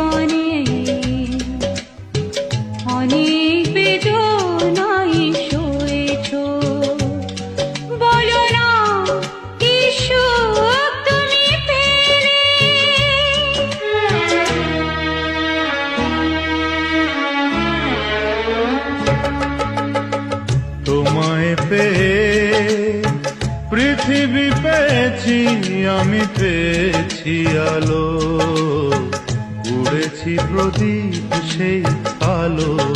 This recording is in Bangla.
জীবনে অনেক বেদনাই সয়েছ বলো তোমায় পেয়ে পৃথিবী পেয়েছি আমি পেয়েছি আলো। উড়েছি প্রদীপ সেই আলো